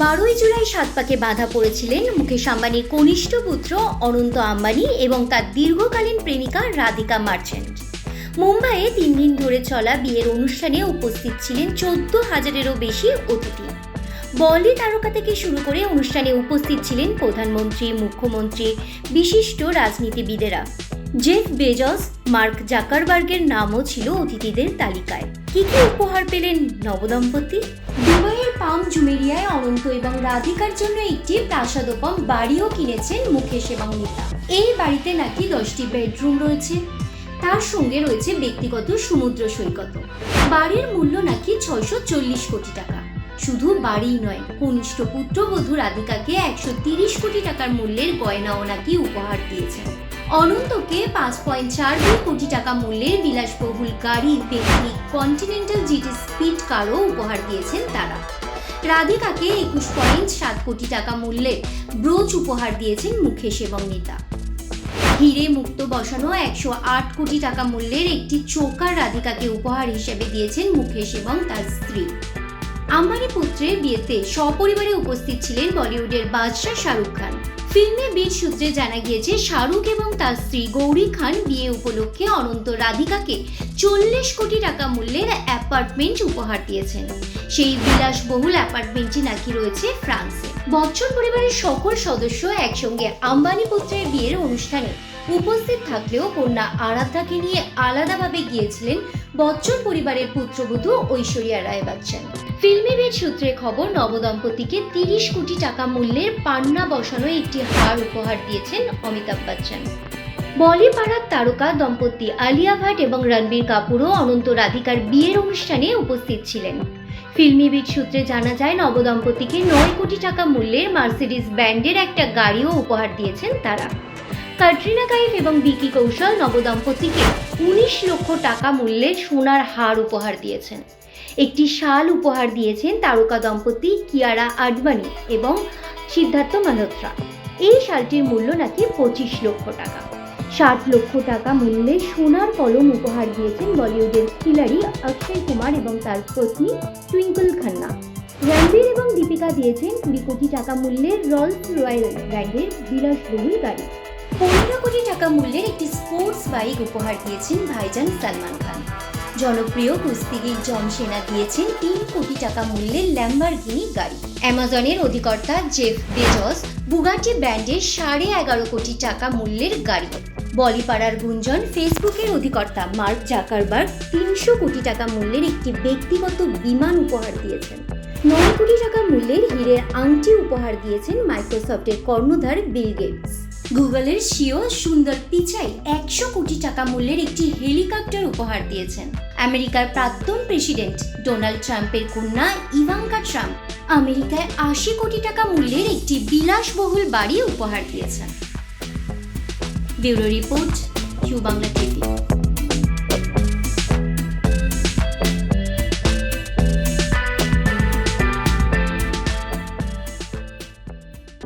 বারোই জুলাই সাত পাকে বাধা পড়েছিলেন মুকেশ আম্বানির কনিষ্ঠ পুত্র অনন্ত আম্বানি এবং তার দীর্ঘকালীন প্রেমিকা রাধিকা মার্চেন্ট। মুম্বাইয়ে তিন দিন ধরে চলা বিয়ের অনুষ্ঠানে উপস্থিত ছিলেন চোদ্দ হাজারেরও বেশি অতিথি। বলি তারকা থেকে শুরু করে অনুষ্ঠানে উপস্থিত ছিলেন প্রধানমন্ত্রী, মুখ্যমন্ত্রী, বিশিষ্ট রাজনীতিবিদেরা। জেফ বেজস, মার্ক জাকারবার্গের নামও ছিল অতিথিদের তালিকায়। কি কি উপহার পেলেন নবদম্পতি? দুবাইয়ের পাম জুমেরিয়ায় অনন্ত এবং রাধিকার জন্য একটি প্রাসাদোপম বাড়িও কিনেছেন মুকেশ এবং নীতা এই বাড়িতে নাকি দশটি বেডরুম রয়েছে। তার সঙ্গে রয়েছে ব্যক্তিগত সমুদ্র সৈকত। বাড়ির মূল্য নাকি ছয়শো চল্লিশ কোটি টাকা। শুধু বাড়িই নয়, কনিষ্ঠ পুত্রবধূ রাধিকাকে একশো তিরিশ কোটি টাকার মূল্যের গয়নাও নাকি উপহার দিয়েছেন। অনন্তকে পাঁচ পয়েন্ট চার দুই কোটি টাকা মূল্যের বিলাসবহুল গাড়ি বেগনিক কন্টিনেন্টাল জিটি স্পিড কারও উপহার দিয়েছেন তারা। রাধিকাকে একুশ পয়েন্ট সাত কোটি টাকা মূল্যের ব্রোচ উপহার দিয়েছেন মুকেশ এবং নীতা। হিরে মুক্ত বসানো একশো আট কোটি টাকা মূল্যের একটি চোকার রাধিকাকে উপহার হিসেবে দিয়েছেন মুকেশ এবং তার স্ত্রী। আম্বানি পুত্রের বিয়েতে সপরিবারে উপস্থিত ছিলেন বলিউডের বাদশাহ শাহরুখ খান। ফিল্মে বীর সূত্রে জানা গিয়েছে, শাহরুখ এবং তার স্ত্রী গৌরী খান বিয়ে উপলক্ষে অনন্ত রাধিকাকে চল্লিশ কোটি টাকা মূল্যের অ্যাপার্টমেন্ট উপহার দিয়েছেন। সেই বিলাসবহুল অ্যাপার্টমেন্টটি নাকি রয়েছে ফ্রান্সে। বচ্চন পরিবারের সকল সদস্য একসঙ্গে আম্বানি পুত্রের বিয়ের অনুষ্ঠানে উপস্থিত থাকলেও কন্যা আরাধ্যাকে নিয়ে আলাদাভাবে গিয়েছিলেন বচ্চন পরিবারের পুত্রবধূ ঐশ্বরিয়া রায় বচ্চন ফিল্মি বেড সূত্রে খবর, নবদম্পতিকে তিরিশ কোটি টাকা মূল্যের পান্না বসানো একটি হার উপহার দিয়েছেন অমিতাভ বচ্চন। বলিপাড়ার তারকা দম্পতি আলিয়া ভাট এবং রণবীর কাপুরও অনন্ত রাধিকার বিয়ের অনুষ্ঠানে উপস্থিত ছিলেন। ফিল্মি বিট সূত্রে জানা যায়, নবদম্পতিকে নয় কোটি টাকা মূল্যের মার্সিডিস ব্র্যান্ডের একটা গাড়িও উপহার দিয়েছেন তারা। ক্যাটরিনা কাইফ এবং বিকি কৌশল নবদম্পতিকে উনিশ লক্ষ টাকা মূল্যের সোনার হার উপহার দিয়েছেন। একটি শাল উপহার দিয়েছেন তারকা দম্পতি কিয়ারা আডবাণী এবং সিদ্ধার্থ মালহোত্রা। এই শালটির মূল্য নাকি পঁচিশ লক্ষ টাকা। ষাট লক্ষ টাকা মূল্যে সোনার কলম উপহার দিয়েছেন বলিউডের খিলাড়ি অক্ষয় কুমার এবং তার পত্নী টুইঙ্কল খান্না। রণবীর এবং দীপিকা দিয়েছেন কুড়ি কোটি টাকা মূল্যের রলস রয়্যাল ব্র্যান্ডের বিলাসবহুল গাড়ি। পনেরো কোটি টাকা মূল্যের একটি স্পোর্টস বাইক উপহার দিয়েছেন ভাইজান সালমান খান। জনপ্রিয় কুস্তিগির জন সেনা দিয়েছেন তিন কোটি টাকা মূল্যের ল্যাম্বারগিনি গাড়ি। অ্যামাজনের অধিকর্তা জেফ বেজস বুগাটি ব্র্যান্ডের সাড়ে এগারো কোটি টাকা মূল্যের গাড়ি। বলিপাড়ার গুঞ্জন ফেসবুকের অধিকর্তা মার্ক জাকারবার্গ তিনশো কোটি টাকা মূল্যের একটি ব্যক্তিগত বিমান উপহার দিয়েছেন। নয় কোটি টাকা মূল্যের হীরের আংটি উপহার দিয়েছেন মাইক্রোসফটের কর্ণধার বিল গেটস। গুগলের সিও সুন্দর পিচাই একশো কোটি টাকা মূল্যের একটি হেলিকপ্টার উপহার দিয়েছেন। আমেরিকার প্রাক্তন প্রেসিডেন্ট ডোনাল্ড ট্রাম্পের কন্যা ইভাঙ্কা ট্রাম্প আমেরিকায় আশি কোটি টাকা মূল্যের একটি বিলাসবহুল বাড়ি উপহার দিয়েছেন। Bureau report Q Bangla TV.